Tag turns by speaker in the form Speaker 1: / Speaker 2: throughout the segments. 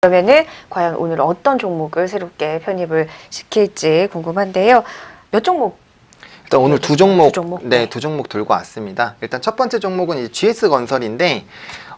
Speaker 1: 그러면은 과연 오늘 어떤 종목을 새롭게 편입을 시킬지 궁금한데요. 몇 종목?
Speaker 2: 일단 오늘 두 종목,
Speaker 1: 두 종목?
Speaker 2: 네,
Speaker 1: 네.
Speaker 2: 두 종목 들고 왔습니다. 일단 첫 번째 종목은 이제 GS 건설인데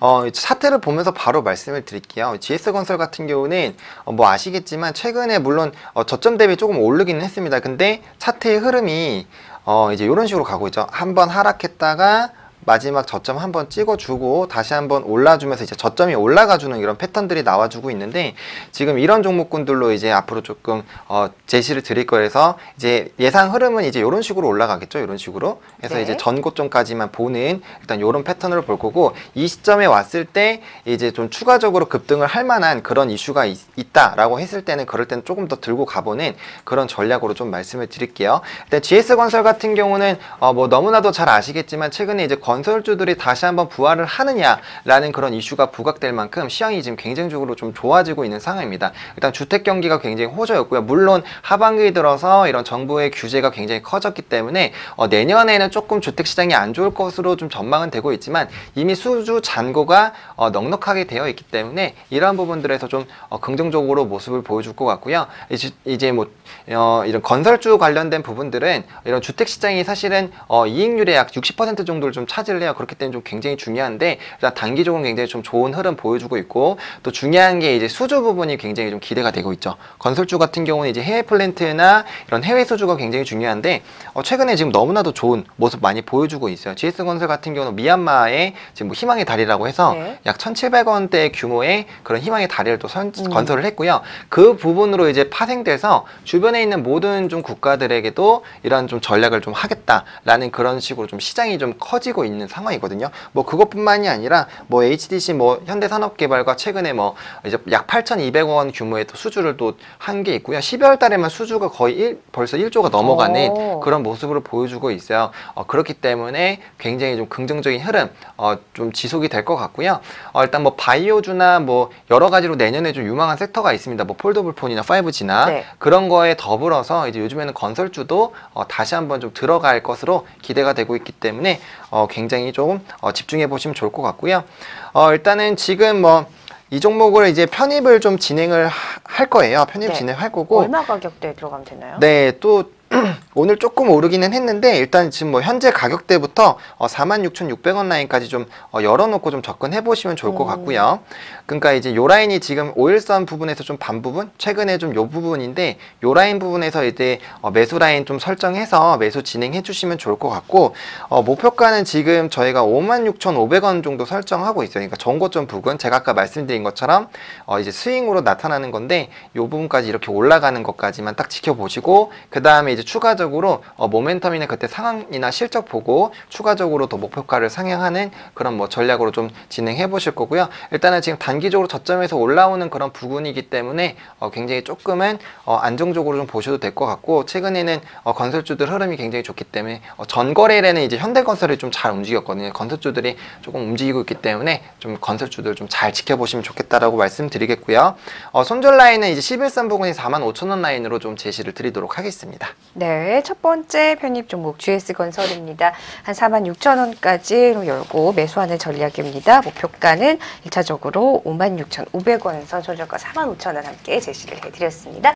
Speaker 2: 어, 차트를 보면서 바로 말씀을 드릴게요. GS 건설 같은 경우는 어, 뭐 아시겠지만 최근에 물론 어, 저점 대비 조금 오르기는 했습니다. 근데 차트의 흐름이 어, 이제 이런 식으로 가고 있죠. 한번 하락했다가 마지막 저점 한번 찍어주고 다시 한번 올라주면서 이제 저점이 올라가주는 이런 패턴들이 나와주고 있는데 지금 이런 종목군들로 이제 앞으로 조금 어, 제시를 드릴 거여서 이제 예상 흐름은 이제 이런 식으로 올라가겠죠 이런 식으로 그래서
Speaker 1: 네.
Speaker 2: 이제 전고점까지만 보는 일단 이런 패턴으로 볼 거고 이 시점에 왔을 때 이제 좀 추가적으로 급등을 할 만한 그런 이슈가 있, 있다라고 했을 때는 그럴 때는 조금 더 들고 가보는 그런 전략으로 좀 말씀을 드릴게요. 일단 GS 건설 같은 경우는 어, 뭐 너무나도 잘 아시겠지만 최근에 이제 건설주들이 다시 한번 부활을 하느냐라는 그런 이슈가 부각될 만큼 시황이 지금 굉장적으로 좀 좋아지고 있는 상황입니다. 일단 주택 경기가 굉장히 호조였고요. 물론 하반기에 들어서 이런 정부의 규제가 굉장히 커졌기 때문에 어, 내년에는 조금 주택 시장이 안 좋을 것으로 좀 전망은 되고 있지만 이미 수주 잔고가 어, 넉넉하게 되어 있기 때문에 이러한 부분들에서 좀 어, 긍정적으로 모습을 보여줄 것 같고요. 이제, 이제 뭐 어, 이런 건설주 관련된 부분들은 이런 주택 시장이 사실은 어, 이익률의 약 60% 정도를 좀 차 해요. 그렇기 때문에 좀 굉장히 중요한데 일단 단기적으로 굉장히 좀 좋은 흐름 보여주고 있고 또 중요한 게 이제 수주 부분이 굉장히 좀 기대가 되고 있죠. 건설주 같은 경우는 이제 해외 플랜트나 이런 해외 수주가 굉장히 중요한데 어, 최근에 지금 너무나도 좋은 모습 많이 보여주고 있어요. GS 건설 같은 경우는 미얀마의 지금 뭐 희망의 다리라고 해서
Speaker 1: 네.
Speaker 2: 약 1,700원대 규모의 그런 희망의 다리를 또 선-
Speaker 1: 음.
Speaker 2: 건설을 했고요. 그 부분으로 이제 파생돼서 주변에 있는 모든 좀 국가들에게도 이런 좀 전략을 좀 하겠다라는 그런 식으로 좀 시장이 좀 커지고 있는 상황이거든요. 뭐 그것뿐만이 아니라 뭐 HDC 뭐 현대산업개발과 최근에 뭐 이제 약 8,200원 규모의 또 수주를 또 한 게 있고요. 12월 달에만 수주가 거의 일- 벌써 1조가 넘어가는
Speaker 1: 오.
Speaker 2: 그런 모습으로 보여주고 있어요. 어, 그렇기 때문에 굉장히 좀 긍정적인 흐름 어, 좀 지속이 될 것 같고요. 어, 일단 뭐 바이오주나 뭐 여러 가지로 내년에 좀 유망한 섹터가 있습니다. 뭐 폴더블 폰이나 5G나
Speaker 1: 네.
Speaker 2: 그런 거에 더불어서 이제 요즘에는 건설주도 어, 다시 한번 좀 들어갈 것으로 기대가 되고 있기 때문에 어, 굉장히 조금 어, 집중해 보시면 좋을 것 같고요. 어, 일단은 지금 뭐 이 종목을 이제 편입을 좀 진행을 하- 할 거예요. 편입
Speaker 1: 네.
Speaker 2: 진행할 거고
Speaker 1: 얼마 가격대에 들어가면 되나요?
Speaker 2: 네, 또 오늘 조금 오르기는 했는데 일단 지금 뭐 현재 가격대부터 어, 46,600원 라인까지 좀 어, 열어놓고 좀 접근해 보시면 좋을 것
Speaker 1: 음.
Speaker 2: 같고요. 그러니까 이제 요 라인이 지금 5일선 부분에서 좀 반 부분, 최근에 좀 요 부분인데 요 라인 부분에서 이제 어, 매수 라인 좀 설정해서 매수 진행해 주시면 좋을 것 같고 어, 목표가는 지금 저희가 56,500원 정도 설정하고 있어요. 그러니까 정고점 부근 제가 아까 말씀드린 것처럼 어, 이제 스윙으로 나타나는 건데 요 부분까지 이렇게 올라가는 것까지만 딱 지켜보시고 그 다음에 이제 추가 적으로 어, 모멘텀이나 그때 상황이나 실적 보고 추가적으로 더 목표가를 상향하는 그런 뭐 전략으로 좀 진행해 보실 거고요. 일단은 지금 단기적으로 저점에서 올라오는 그런 부분이기 때문에 어, 굉장히 조금은 어, 안정적으로 좀 보셔도 될 것 같고 최근에는 어, 건설주들 흐름이 굉장히 좋기 때문에 어, 전거래일에는 이제 현대건설이 좀 잘 움직였거든요. 건설주들이 조금 움직이고 있기 때문에 좀 건설주들 좀 잘 지켜보시면 좋겠다라고 말씀드리겠고요. 어, 손절 라인은 이제 11선 부근이 45,000원 라인으로 좀 제시를 드리도록 하겠습니다.
Speaker 1: 네, 첫 번째 편입 종목 GS 건설입니다. 한 4만 6천 원까지로 열고 매수하는 전략입니다. 목표가는 1차적으로 5만 6천 500원, 선 전저가 4만 5천 원 함께 제시를 해드렸습니다.